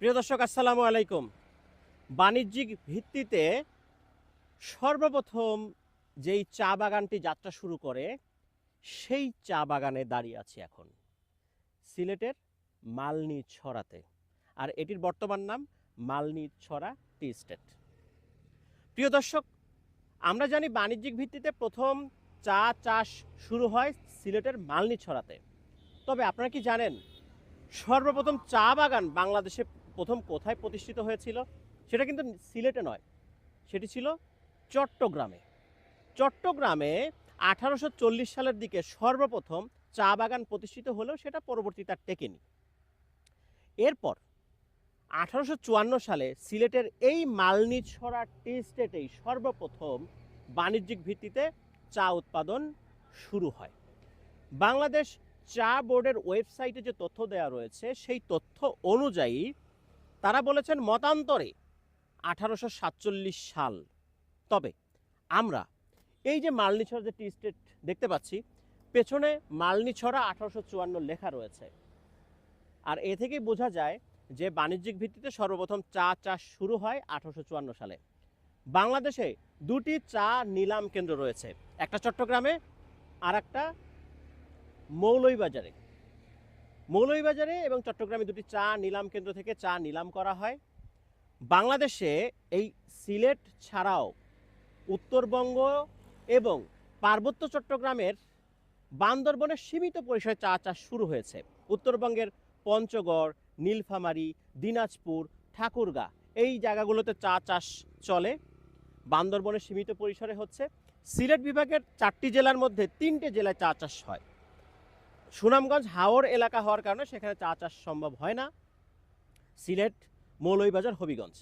প্রিয় দর্শক, আসসালামু আলাইকুম। বাণিজ্যিক ভিত্তিতে সর্বপ্রথম যেই চা বাগানটি যাত্রা শুরু করে, সেই চা বাগানে দাঁড়িয়ে আছি এখন, সিলেটের মালনি ছড়াতে আর এটির বর্তমান নাম মালনি ছড়া টি স্টেট। প্রিয় দর্শক, আমরা জানি বাণিজ্যিক ভিত্তিতে প্রথম চা চাষ শুরু হয় সিলেটের মালনি ছড়াতে তবে আপনারা কি জানেন, সর্বপ্রথম চা বাগান বাংলাদেশে প্রথম কোথায় প্রতিষ্ঠিত হয়েছিল, সেটা কিন্তু সিলেটে নয়। সেটি ছিল চট্টগ্রামে। চট্টগ্রামে আঠারোশো চল্লিশ সালের দিকে সর্বপ্রথম চা বাগান প্রতিষ্ঠিত হলেও সেটা পরবর্তীতে আর টেকেনি। এরপর আঠারোশো চুয়ান্ন সালে সিলেটের এই মালনীছড়া টি স্টেটেই সর্বপ্রথম বাণিজ্যিক ভিত্তিতে চা উৎপাদন শুরু হয়। বাংলাদেশ চা বোর্ডের ওয়েবসাইটে যে তথ্য দেওয়া রয়েছে, সেই তথ্য অনুযায়ী তারা বলেছেন মতান্তরে আঠারোশো সাতচল্লিশ সাল। তবে আমরা এই যে মালনীছড়া যে টি স্টেট দেখতে পাচ্ছি, পেছনে মালনীছড়া আঠারোশো চুয়ান্ন লেখা রয়েছে। আর এ থেকেই বোঝা যায় যে বাণিজ্যিক ভিত্তিতে সর্বপ্রথম চা চাষ শুরু হয় আঠারোশো চুয়ান্ন সালে। বাংলাদেশে দুটি চা নিলাম কেন্দ্র রয়েছে। একটা চট্টগ্রামে আর একটা মৌলভীবাজারে। মৌলভীবাজারে এবং চট্টগ্রামে দুটি চা নিলাম কেন্দ্র থেকে চা নিলাম করা হয়। বাংলাদেশে এই সিলেট ছাড়াও উত্তরবঙ্গ এবং পার্বত্য চট্টগ্রামের বান্দরবনে সীমিত পরিসরে চা চাষ শুরু হয়েছে। উত্তরবঙ্গের পঞ্চগড়, নীলফামারী, দিনাজপুর, ঠাকুরগা এই জায়গাগুলোতে চা চাষ চলে। বান্দরবনে সীমিত পরিসরে হচ্ছে। সিলেট বিভাগের চারটি জেলার মধ্যে তিনটে জেলায় চা চাষ হয়। সুনামগঞ্জ হাওর এলাকা হওয়ার কারণে সেখানে চা চাষ সম্ভব হয় না। সিলেট মৌলভীবাজার হবিগঞ্জ।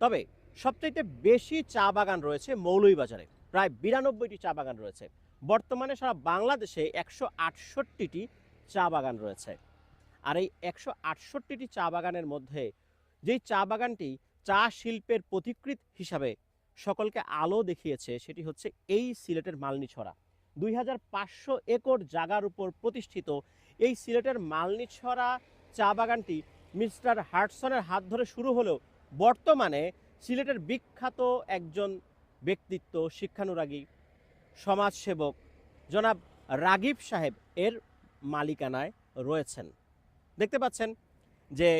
তবে সবচাইতে বেশি চা বাগান রয়েছে মৌলভীবাজারে। প্রায় বিরানব্বইটি চা বাগান রয়েছে। বর্তমানে সারা বাংলাদেশে একশো আটষট্টিটি চা বাগান রয়েছে। আর এই একশো আটষট্টিটি চা বাগানের মধ্যে যেই চা বাগানটি চা শিল্পের পথিকৃত হিসাবে সকলকে আলো দেখিয়েছে, সেটি হচ্ছে এই সিলেটের মালনীছড়া। দুই হাজার পাঁচশো একর জাগার উপর প্রতিষ্ঠিত এই সিলেটের মালনিছড়া চা বাগানটি মিস্টার হার্টসনের হাত ধরে শুরু হলেও বর্তমানে সিলেটের বিখ্যাত একজন ব্যক্তিত্ব, শিক্ষানুরাগী, সমাজসেবক জনাব রাগিব সাহেব এর মালিকানায় রয়েছেন। দেখতে পাচ্ছেন যে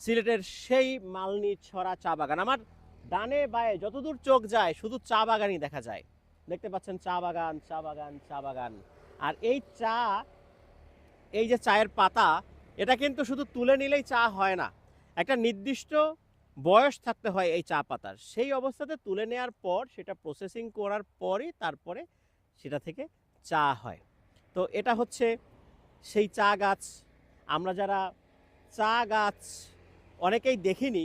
সিলেটের সেই মালনী ছড়া চা বাগান, আমার ডানে বায়ে যতদূর চোখ যায় শুধু চা বাগানই দেখা যায়। দেখতে পাচ্ছেন চা বাগান চা বাগান চা বাগান। আর এই চা, এই যে চায়ের পাতা, এটা কিন্তু শুধু তুলে নিলেই চা হয় না। একটা নির্দিষ্ট বয়স থাকতে হয় এই চা পাতার। সেই অবস্থাতে তুলে নেওয়ার পর, সেটা প্রসেসিং করার পরই তারপরে সেটা থেকে চা হয়। তো এটা হচ্ছে সেই চা গাছ। আমরা যারা চা গাছ অনেকেই দেখিনি,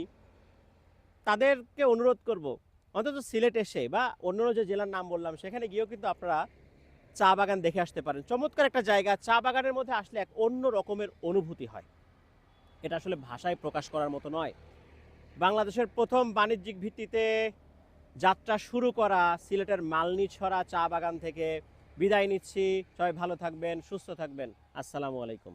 তাদেরকে অনুরোধ করব অন্তত সিলেট এসে বা অন্য যে জেলার নাম বললাম, সেখানে গিয়েও কিন্তু আপনারা চা বাগান দেখে আসতে পারেন। চমৎকার একটা জায়গা, চা বাগানের মধ্যে আসলে এক অন্য রকমের অনুভূতি হয়। এটা আসলে ভাষায় প্রকাশ করার মতো নয়। বাংলাদেশের প্রথম বাণিজ্যিক ভিত্তিতে যাত্রা শুরু করা, সিলেটের মালনি ছড়া চা বাগান থেকে বিদায় নিচ্ছি। সবাই ভালো থাকবেন, সুস্থ থাকবেন। আসসালামু আলাইকুম।